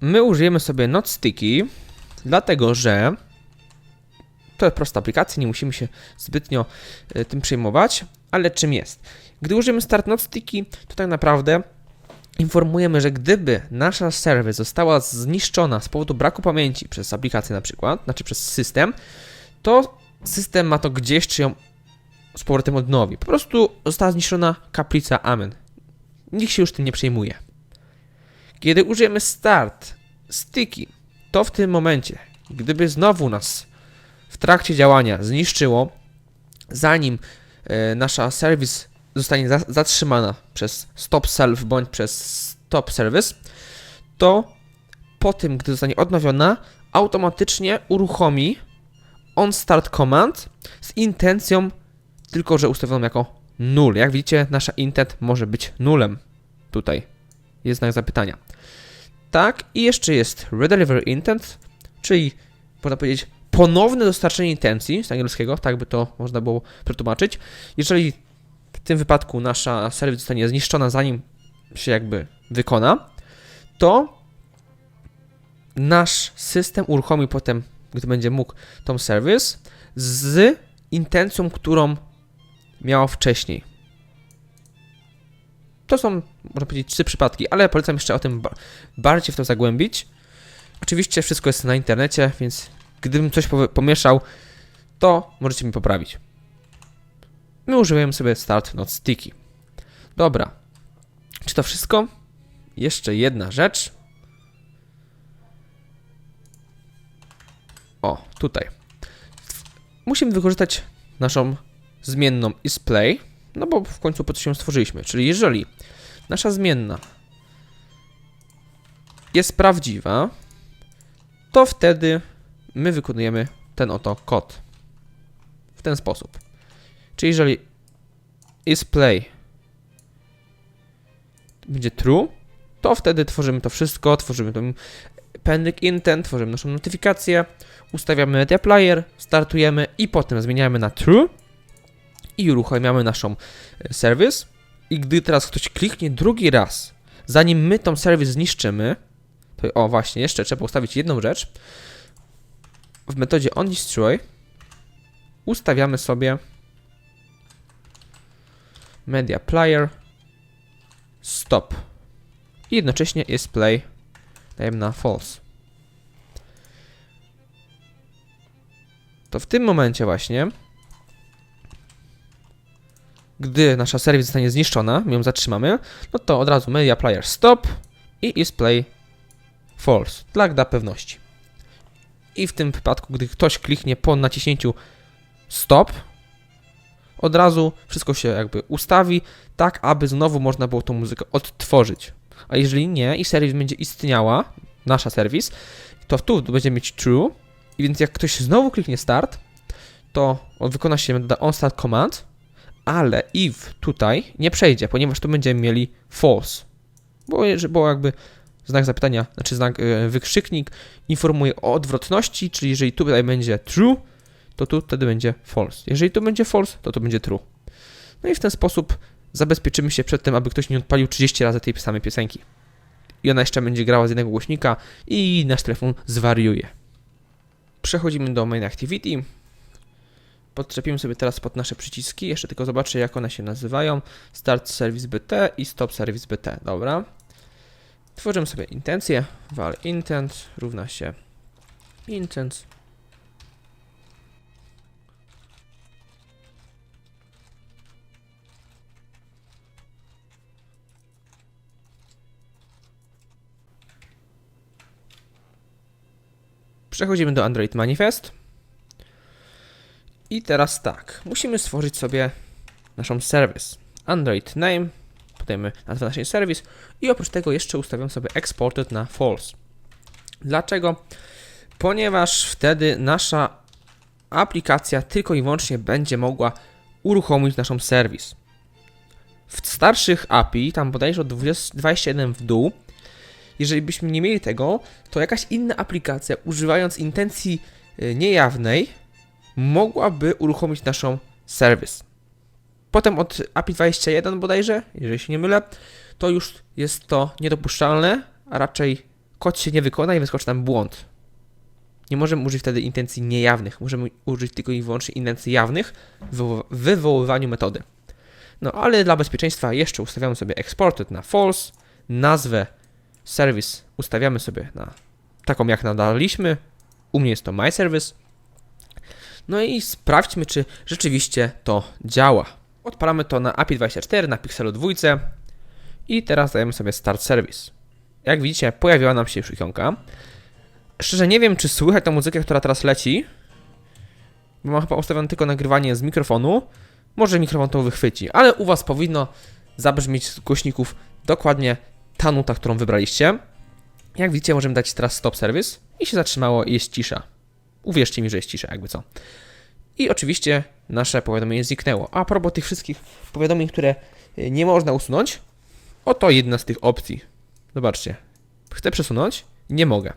my użyjemy sobie Not Sticky, dlatego że to jest prosta aplikacja, nie musimy się zbytnio e, tym przejmować, ale czym jest? Gdy użyjemy Start Not Sticky, to tak naprawdę informujemy, że gdyby nasza serwer została zniszczona z powodu braku pamięci przez aplikację na przykład, znaczy przez system, to system ma to gdzieś, czy ją z powrotem odnowi. Po prostu została zniszczona kaplica Amen. Nikt się już tym nie przejmuje. Kiedy użyjemy start sticky, to w tym momencie, gdyby znowu nas w trakcie działania zniszczyło, zanim e, nasza serwis zostanie za zatrzymana przez stop self bądź przez stop service, to po tym, gdy zostanie odnowiona, automatycznie uruchomi on start command z intencją tylko, że ustawioną jako null. Jak widzicie, nasza intent może być nulem. Tutaj jest znak zapytania. Tak, i jeszcze jest redeliver intent, czyli można powiedzieć ponowne dostarczenie intencji z angielskiego, tak by to można było przetłumaczyć. Jeżeli w tym wypadku nasza serwis zostanie zniszczona zanim się jakby wykona, to nasz system uruchomi potem, gdy będzie mógł tą serwis z intencją, którą miała wcześniej. To są, można powiedzieć, trzy przypadki, ale polecam jeszcze o tym ba bardziej w to zagłębić. Oczywiście wszystko jest na internecie, więc gdybym coś pomieszał, to możecie mi poprawić. My używamy sobie start not sticky. Dobra. Czy to wszystko? Jeszcze jedna rzecz. O, tutaj. Musimy wykorzystać naszą zmienną isPlay, no bo w końcu po to się stworzyliśmy. Czyli jeżeli nasza zmienna jest prawdziwa, to wtedy my wykonujemy ten oto kod. W ten sposób. Czyli jeżeli isPlay będzie true, to wtedy tworzymy to wszystko, tworzymy ten pending intent, tworzymy naszą notyfikację, ustawiamy media player, startujemy i potem zmieniamy na true i uruchamiamy naszą e, serwis. I gdy teraz ktoś kliknie drugi raz, zanim my tą serwis zniszczymy, to o właśnie, jeszcze trzeba ustawić jedną rzecz. W metodzie onDestroy ustawiamy sobie media player stop i jednocześnie is play dajemy na false. To w tym momencie właśnie gdy nasza serwis zostanie zniszczona, my ją zatrzymamy, no to od razu media player stop i is play false, dla, dla pewności. I w tym wypadku, gdy ktoś kliknie po naciśnięciu stop, od razu wszystko się jakby ustawi, tak aby znowu można było tą muzykę odtworzyć. A jeżeli nie i serwis będzie istniała, nasza serwis, to tu będzie mieć true, i więc jak ktoś znowu kliknie start, to on wykona się on start command, ale if tutaj nie przejdzie, ponieważ tu będziemy mieli false. Bo, bo jakby znak zapytania, znaczy znak yy, wykrzyknik informuje o odwrotności, czyli jeżeli tutaj będzie true, to tu wtedy będzie false. Jeżeli tu będzie false, to to będzie true. No i w ten sposób zabezpieczymy się przed tym, aby ktoś nie odpalił 30 razy tej samej piosenki. I ona jeszcze będzie grała z jednego głośnika i nasz telefon zwariuje. Przechodzimy do main activity. Podczepimy sobie teraz pod nasze przyciski. Jeszcze tylko zobaczę, jak one się nazywają. Start Service BT i Stop Service BT. Dobra. Tworzymy sobie intencję. Val intent równa się intent. Przechodzimy do Android Manifest. I teraz tak, musimy stworzyć sobie naszą serwis. Android name, podajemy nazwę naszej serwis i oprócz tego jeszcze ustawiam sobie exported na false. Dlaczego? Ponieważ wtedy nasza aplikacja tylko i wyłącznie będzie mogła uruchomić naszą serwis. W starszych API, tam bodajże od 20, 21 w dół, jeżeli byśmy nie mieli tego, to jakaś inna aplikacja używając intencji y, niejawnej mogłaby uruchomić naszą serwis. Potem od API 21 bodajże, jeżeli się nie mylę, to już jest to niedopuszczalne, a raczej kod się nie wykona i wyskoczy nam błąd. Nie możemy użyć wtedy intencji niejawnych, możemy użyć tylko i wyłącznie intencji jawnych w wywo- wywoływaniu metody. No ale dla bezpieczeństwa jeszcze ustawiamy sobie exported na false, nazwę service ustawiamy sobie na taką jak nadaliśmy, u mnie jest to my service. No i sprawdźmy, czy rzeczywiście to działa. Odpalamy to na API 24, na Pixelu 2 i teraz dajemy sobie start service. Jak widzicie, pojawiła nam się już ikonka. Szczerze nie wiem, czy słychać tą muzykę, która teraz leci, bo mam chyba ustawione tylko nagrywanie z mikrofonu. Może mikrofon to wychwyci, ale u Was powinno zabrzmieć z głośników dokładnie ta nuta, którą wybraliście. Jak widzicie, możemy dać teraz stop service i się zatrzymało i jest cisza. Uwierzcie mi, że jest cisza, jakby co. I oczywiście nasze powiadomienie zniknęło. A propos tych wszystkich powiadomień, które y, nie można usunąć, oto jedna z tych opcji. Zobaczcie. Chcę przesunąć? Nie mogę.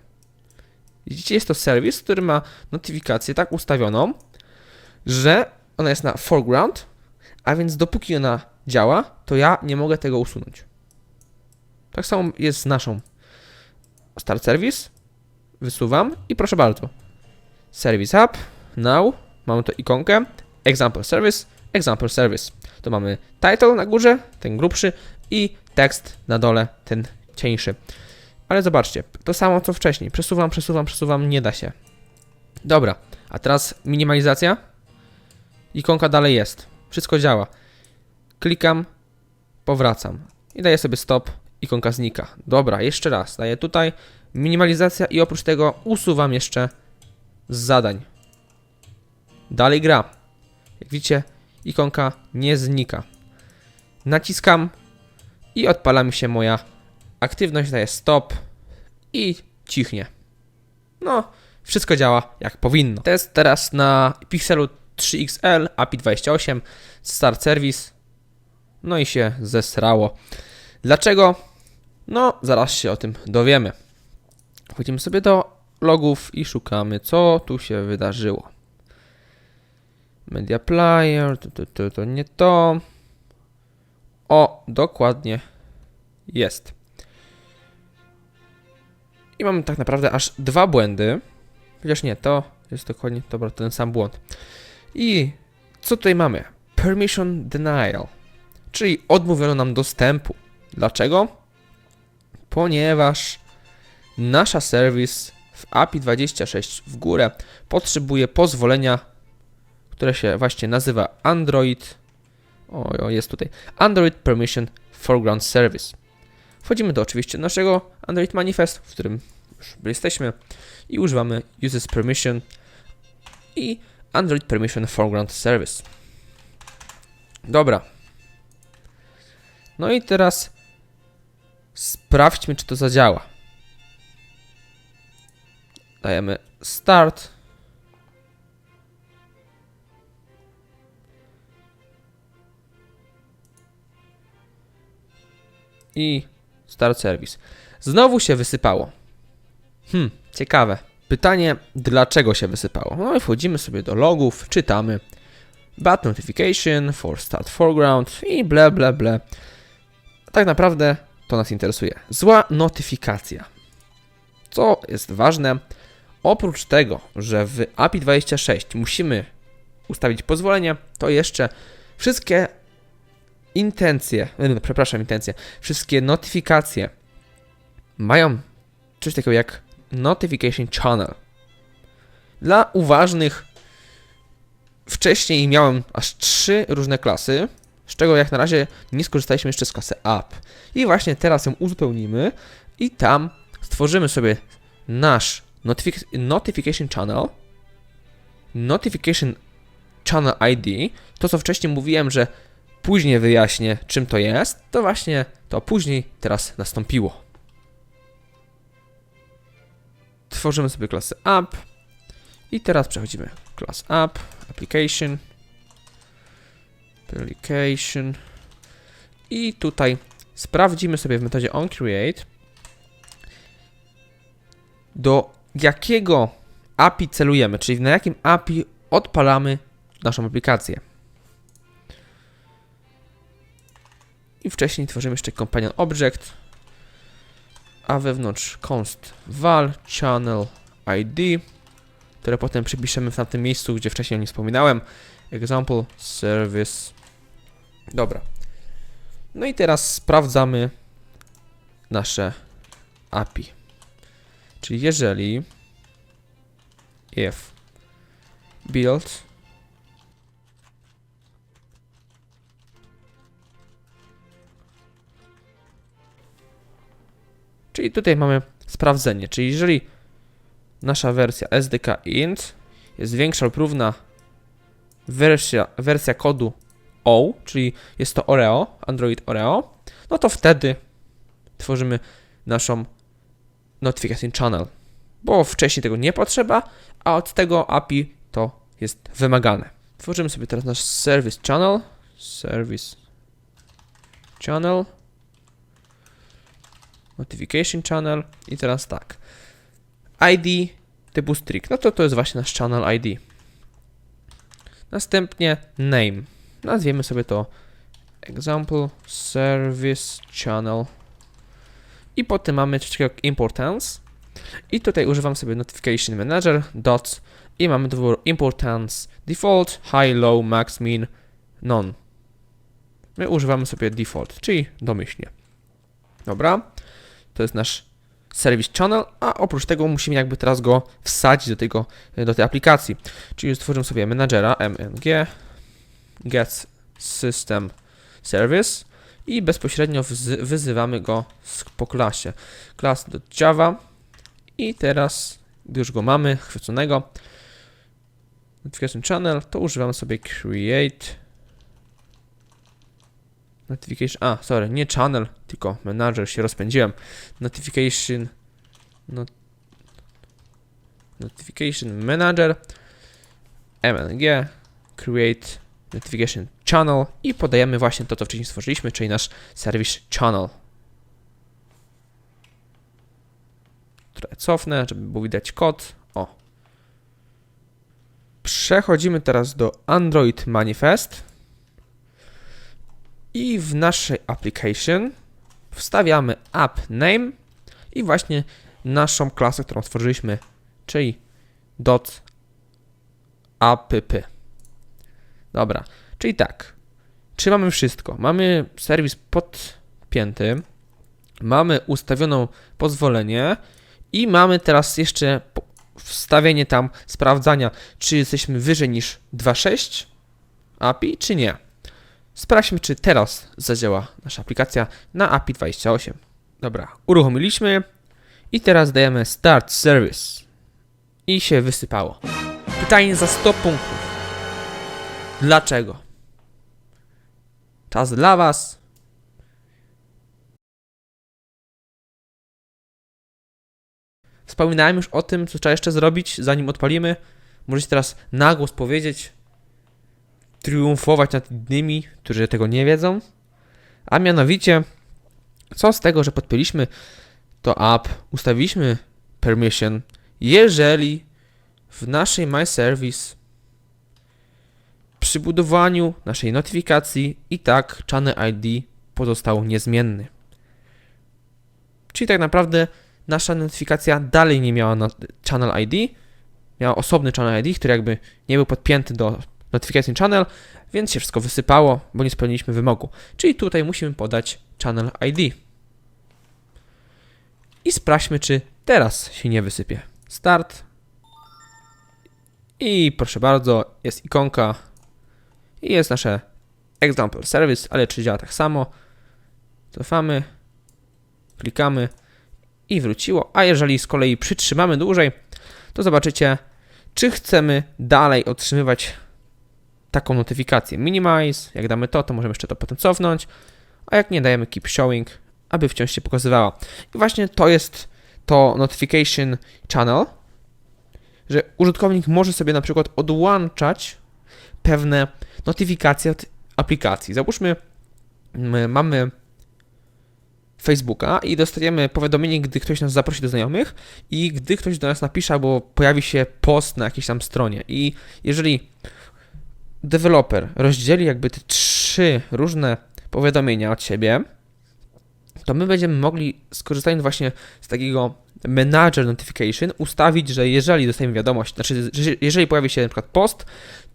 Widzicie, jest to serwis, który ma notyfikację tak ustawioną, że ona jest na foreground, a więc dopóki ona działa, to ja nie mogę tego usunąć. Tak samo jest z naszą start service. Wysuwam i proszę bardzo. Service app, now, mamy tu ikonkę, example service, example service. To mamy title na górze, ten grubszy i tekst na dole, ten cieńszy. Ale zobaczcie, to samo co wcześniej. Przesuwam, przesuwam, przesuwam, nie da się. Dobra, a teraz minimalizacja. Ikonka dalej jest. Wszystko działa. Klikam, powracam i daję sobie stop. Ikonka znika. Dobra, jeszcze raz. Daję tutaj minimalizacja i oprócz tego usuwam jeszcze z zadań. Dalej gra. Jak widzicie, ikonka nie znika. Naciskam i odpala mi się moja aktywność, daje stop i cichnie. No, wszystko działa jak powinno. Test teraz na Pixelu 3XL, API 28, Start Service. No i się zesrało. Dlaczego? No, zaraz się o tym dowiemy. Wchodzimy sobie do logów i szukamy, co tu się wydarzyło. Media Player, to, to, to, to nie to. O, dokładnie jest. I mamy tak naprawdę aż dwa błędy. Chociaż nie, to jest dokładnie dobra, ten sam błąd. I co tutaj mamy? Permission denial, czyli odmówiono nam dostępu. Dlaczego? Ponieważ nasza serwis w API 26 w górę potrzebuje pozwolenia, które się właśnie nazywa Android. O, jest tutaj. Android Permission Foreground Service. Wchodzimy do oczywiście naszego Android Manifest, w którym już jesteśmy i używamy Uses Permission i Android Permission Foreground Service. Dobra. No i teraz sprawdźmy, czy to zadziała. Dajemy Start. I Start Service. Znowu się wysypało. Hmm, ciekawe. Pytanie, dlaczego się wysypało? No i wchodzimy sobie do logów, czytamy bad notification for start foreground i ble ble ble. Tak naprawdę to nas interesuje. Zła notyfikacja. Co jest ważne, oprócz tego, że w API 26 musimy ustawić pozwolenie, to jeszcze wszystkie intencje, e, przepraszam, intencje, wszystkie notyfikacje mają coś takiego jak Notification Channel. Dla uważnych wcześniej miałem aż trzy różne klasy, z czego jak na razie nie skorzystaliśmy jeszcze z klasy App. I właśnie teraz ją uzupełnimy i tam stworzymy sobie nasz notific Notification Channel, Notification Channel ID, to co wcześniej mówiłem, że później wyjaśnię czym to jest, to właśnie to później teraz nastąpiło. Tworzymy sobie klasę app i teraz przechodzimy class app, application, application i tutaj sprawdzimy sobie w metodzie onCreate do jakiego API celujemy, czyli na jakim API odpalamy naszą aplikację. I wcześniej tworzymy jeszcze companion object a wewnątrz const val channel ID, które potem przypiszemy w tamtym miejscu, gdzie wcześniej o nim wspominałem. Example service. Dobra. No i teraz sprawdzamy nasze API. Czyli jeżeli if build Czyli tutaj mamy sprawdzenie, czyli jeżeli nasza wersja SDK int jest większa lub równa wersja, wersja kodu O, czyli jest to Oreo, Android Oreo, no to wtedy tworzymy naszą notification channel, bo wcześniej tego nie potrzeba, a od tego API to jest wymagane. Tworzymy sobie teraz nasz service channel, service channel, notification channel i teraz tak. ID typu strict, no to to jest właśnie nasz channel ID. Następnie name. Nazwiemy sobie to example service channel. I potem mamy coś takiego jak importance. I tutaj używam sobie notification manager dot i mamy dwór importance default, high, low, max, min, none. My używamy sobie default, czyli domyślnie. Dobra. To jest nasz service channel, a oprócz tego musimy jakby teraz go wsadzić do, tego, do tej aplikacji. Czyli stworzymy sobie menadżera mng get system service i bezpośrednio wyzywamy go po klasie. Class.java i teraz, gdy już go mamy chwyconego, notification channel, to używamy sobie create notification, a sorry, nie channel, tylko manager, się rozpędziłem. Notification not, notification manager mng create notification channel i podajemy właśnie to, co wcześniej stworzyliśmy, czyli nasz service channel. Trochę cofnę, żeby było widać kod. O. Przechodzimy teraz do Android Manifest. I w naszej application wstawiamy app name i właśnie naszą klasę, którą stworzyliśmy, czyli dot app. Dobra, czyli tak. Czy mamy wszystko? Mamy serwis podpięty, mamy ustawioną pozwolenie i mamy teraz jeszcze wstawienie tam sprawdzania, czy jesteśmy wyżej niż 2.6 API, czy nie. Sprawdźmy, czy teraz zadziała nasza aplikacja na API 28. Dobra, uruchomiliśmy i teraz dajemy Start Service. I się wysypało. Pytanie za 100 punktów. Dlaczego? Czas dla Was. Wspominałem już o tym, co trzeba jeszcze zrobić, zanim odpalimy. Możecie teraz na głos powiedzieć, triumfować nad innymi, którzy tego nie wiedzą. A mianowicie, co z tego, że podpięliśmy to app, ustawiliśmy permission, jeżeli w naszej My Service przy budowaniu naszej notyfikacji i tak channel ID pozostał niezmienny. Czyli tak naprawdę nasza notyfikacja dalej nie miała channel ID, miała osobny channel ID, który jakby nie był podpięty do notification channel, więc się wszystko wysypało, bo nie spełniliśmy wymogu. Czyli tutaj musimy podać channel ID. I sprawdźmy, czy teraz się nie wysypie. Start. I proszę bardzo, jest ikonka i jest nasze example service, ale czy działa tak samo? Cofamy, klikamy i wróciło. A jeżeli z kolei przytrzymamy dłużej, to zobaczycie, czy chcemy dalej otrzymywać taką notyfikację. Minimize, jak damy to, to możemy jeszcze to potem cofnąć, a jak nie, dajemy keep showing, aby wciąż się pokazywała. I właśnie to jest to notification channel, że użytkownik może sobie na przykład odłączać pewne notyfikacje od aplikacji. Załóżmy, my mamy Facebooka i dostajemy powiadomienie, gdy ktoś nas zaprosi do znajomych i gdy ktoś do nas napisze, albo pojawi się post na jakiejś tam stronie. I jeżeli deweloper rozdzieli jakby te trzy różne powiadomienia od siebie, to my będziemy mogli, skorzystając właśnie z takiego Manager Notification, ustawić, że jeżeli dostajemy wiadomość, znaczy, że jeżeli pojawi się przykład post,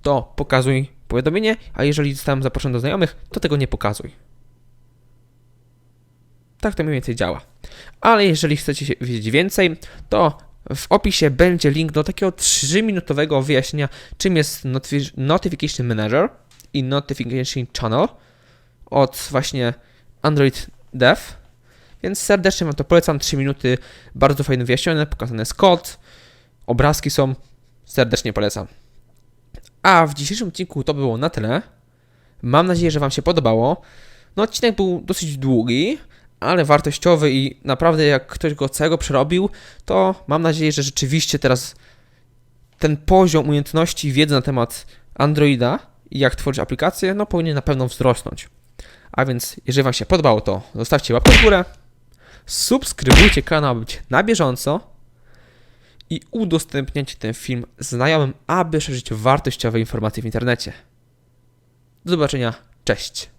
to pokazuj powiadomienie, a jeżeli zostałem zaproszony do znajomych, to tego nie pokazuj. Tak to mniej więcej działa. Ale jeżeli chcecie wiedzieć więcej, to w opisie będzie link do takiego 3-minutowego wyjaśnienia, czym jest Notifi- Notification Manager i Notification Channel od właśnie Android Dev. Więc serdecznie Wam to polecam. 3 minuty, bardzo fajnie wyjaśnione, pokazany jest kod, obrazki są. Serdecznie polecam. A w dzisiejszym odcinku to było na tyle. Mam nadzieję, że Wam się podobało. No, odcinek był dosyć długi, ale wartościowy i naprawdę jak ktoś go całego przerobił, to mam nadzieję, że rzeczywiście teraz ten poziom umiejętności i wiedzy na temat Androida i jak tworzyć aplikacje, no powinien na pewno wzrosnąć. A więc, jeżeli Wam się podobało, to zostawcie łapkę w górę, subskrybujcie kanał, być na bieżąco i udostępniacie ten film znajomym, aby szerzyć wartościowe informacje w internecie. Do zobaczenia, cześć!